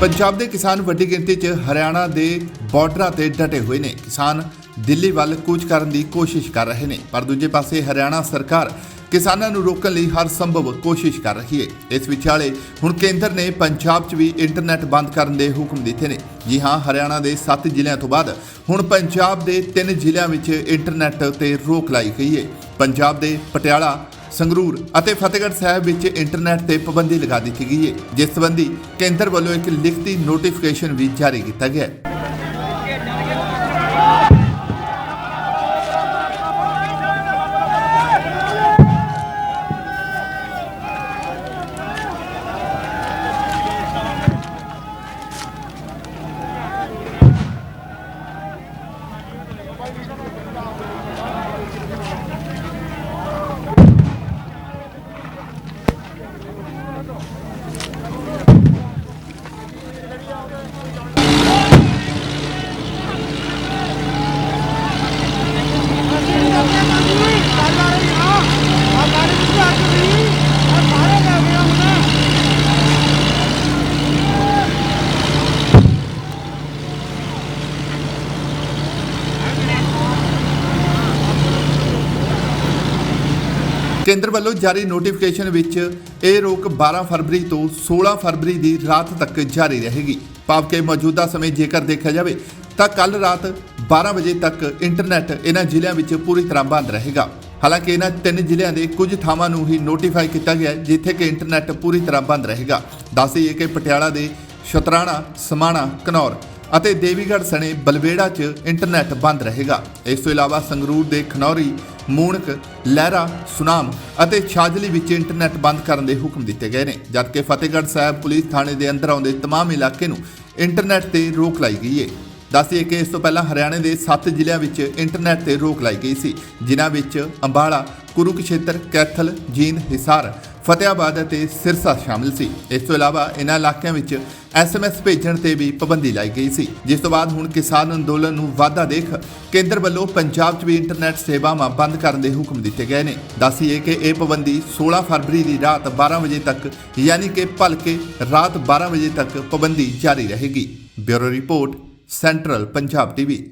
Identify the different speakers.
Speaker 1: ਪੰਜਾਬ ਦੇ ਕਿਸਾਨ ਵੱਡੀ ਗਿਣਤੀ 'ਚ ਹਰਿਆਣਾ ਦੇ ਬਾਰਡਰਾਂ ਤੇ ਡਟੇ ਹੋਏ ਨੇ। ਕਿਸਾਨ ਦਿੱਲੀ ਵੱਲ ਕੂਚ ਕਰਨ ਦੀ ਕੋਸ਼ਿਸ਼ ਕਰ ਰਹੇ ਨੇ, ਪਰ ਦੂਜੇ ਪਾਸੇ ਹਰਿਆਣਾ ਸਰਕਾਰ ਕਿਸਾਨਾਂ ਨੂੰ ਰੋਕਣ ਲਈ ਹਰ ਸੰਭਵ ਕੋਸ਼ਿਸ਼ ਕਰ ਰਹੀ ਹੈ। ਇਸ ਵਿਚਾਲੇ ਹੁਣ ਕੇਂਦਰ ਨੇ ਪੰਜਾਬ 'ਚ ਵੀ ਇੰਟਰਨੈਟ ਬੰਦ ਕਰਨ ਦੇ ਹੁਕਮ ਦਿੱਤੇ ਨੇ। ਜੀ ਹਾਂ, ਹਰਿਆਣਾ ਦੇ 7 ਜ਼ਿਲ੍ਹਿਆਂ ਤੋਂ ਬਾਅਦ ਹੁਣ ਪੰਜਾਬ ਦੇ 3 ਜ਼ਿਲ੍ਹਿਆਂ ਵਿੱਚ ਇੰਟਰਨੈਟ ਤੇ ਰੋਕ ਲਾਈ ਗਈ ਹੈ। ਪੰਜਾਬ ਦੇ ਪਟਿਆਲਾ ਸੰਗਰੂਰ ਅਤੇ ਫਤਿਹਗੜ੍ਹ ਸਾਹਿਬ ਵਿੱਚ ਇੰਟਰਨੈਟ ਤੇ ਪਾਬੰਦੀ ਲਗਾ ਦਿੱਤੀ ਗਈ ਹੈ। ਜਿਸ ਸੰਬੰਧੀ ਕੇਂਦਰ ਵੱਲੋਂ ਇੱਕ ਲਿਖਤੀ ਨੋਟੀਫਿਕੇਸ਼ਨ ਵੀ ਜਾਰੀ ਕੀਤਾ ਗਿਆ ਹੈ। ਕੇਂਦਰ ਵੱਲੋਂ ਜਾਰੀ ਨੋਟੀਫਿਕੇਸ਼ਨ ਵਿੱਚ ਇਹ ਰੋਕ 12 ਫਰਵਰੀ ਤੋਂ 16 ਫਰਵਰੀ ਦੀ ਰਾਤ ਤੱਕ ਜਾਰੀ ਰਹੇਗੀ। ਭਾਵ ਕਿ ਮੌਜੂਦਾ ਸਮੇਂ ਜੇਕਰ ਦੇਖਿਆ ਜਾਵੇ ਤਾਂ ਕੱਲ ਰਾਤ 12 ਵਜੇ ਤੱਕ ਇੰਟਰਨੈਟ ਇਹਨਾਂ ਜ਼ਿਲ੍ਹਿਆਂ ਵਿੱਚ ਪੂਰੀ ਤਰ੍ਹਾਂ ਬੰਦ ਰਹੇਗਾ। ਹਾਲਾਂਕਿ ਇਹਨਾਂ ਤਿੰਨ ਜ਼ਿਲ੍ਹਿਆਂ ਦੇ ਕੁਝ ਥਾਵਾਂ ਨੂੰ ਹੀ ਨੋਟੀਫਾਈ ਕੀਤਾ ਗਿਆ ਜਿੱਥੇ ਕਿ ਇੰਟਰਨੈਟ ਪੂਰੀ ਤਰ੍ਹਾਂ ਬੰਦ ਰਹੇਗਾ। ਦੱਸ ਦਈਏ ਕਿ ਪਟਿਆਲਾ ਦੇ ਸ਼ਤਰਾਣਾ, ਸਮਾਣਾ ਘਨੌਰ ਅਤੇ ਦੇਵੀਗੜ੍ਹ ਸਣੇ ਬਲਵੇੜਾ 'ਚ ਇੰਟਰਨੈਟ ਬੰਦ ਰਹੇਗਾ। ਇਸ ਤੋਂ ਇਲਾਵਾ ਸੰਗਰੂਰ ਦੇ ਖਨੌਰੀ ਮੂਣਕ ਲਹਿਰਾ ਸੁਨਾਮ ਅਤੇ ਛਾਜਲੀ ਵਿੱਚ ਇੰਟਰਨੈਟ ਬੰਦ ਕਰਨ ਦੇ ਹੁਕਮ ਦਿੱਤੇ ਗਏ ਨੇ ਜਦਕਿ ਫਤਿਹਗੜ੍ਹ ਸਾਹਿਬ ਪੁਲਿਸ ਥਾਣੇ ਦੇ ਅੰਦਰ ਆਉਂਦੇ तमाम ਇਲਾਕੇ ਨੂੰ ਇੰਟਰਨੈਟ ਤੇ ਰੋਕ ਲਾਈ ਗਈ ਹੈ ਦੱਸਈਏ ਕਿ ਇਸ ਤੋਂ ਪਹਿਲਾਂ ਹਰਿਆਣਾ ਦੇ 7 ਜ਼ਿਲ੍ਹਿਆਂ ਵਿੱਚ ਇੰਟਰਨੈਟ ਤੇ ਰੋਕ ਲਾਈ ਗਈ ਸੀ ਜਿਨ੍ਹਾਂ ਵਿੱਚ ਅੰਬਾਲਾ ਕੁਰੂਕਸ਼ੇਤਰ ਕੈਥਲ ਜੀਂਦ ਹਿਸਾਰ ਫਤਿਆਬਾਦ ਅਤੇ ਸਿਰਸਾ ਸ਼ਾਮਿਲ ਸੀ। ਇਸ ਤੋਂ ਇਲਾਵਾ ਇਹਨਾਂ ਇਲਾਕਿਆਂ ਵਿੱਚ ਐਸਐਮਐਸ ਭੇਜਣ ਤੇ ਵੀ ਪਾਬੰਦੀ ਲਾਈ ਗਈ ਸੀ। ਜਿਸ ਤੋਂ ਬਾਅਦ ਹੁਣ ਕਿਸਾਨ ਅੰਦੋਲਨ ਨੂੰ ਵਾਧਾ ਦੇਖ ਕੇਂਦਰ ਵੱਲੋਂ ਪੰਜਾਬ 'ਚ ਵੀ ਇੰਟਰਨੈਟ ਸੇਵਾਵਾਂ ਬੰਦ ਕਰਨ ਦੇ ਹੁਕਮ ਦਿੱਤੇ ਗਏ ਨੇ। ਦੱਸੀਏ ਕਿ ਇਹ ਪਾਬੰਦੀ 16 ਫਰਵਰੀ ਦੀ ਰਾਤ 12 ਵਜੇ ਤੱਕ, ਯਾਨੀ ਕਿ ਭਲਕੇ ਰਾਤ 12 ਵਜੇ ਤੱਕ ਪਾਬੰਦੀ ਜਾਰੀ ਰਹੇਗੀ। Bureau report, central Punjab TV.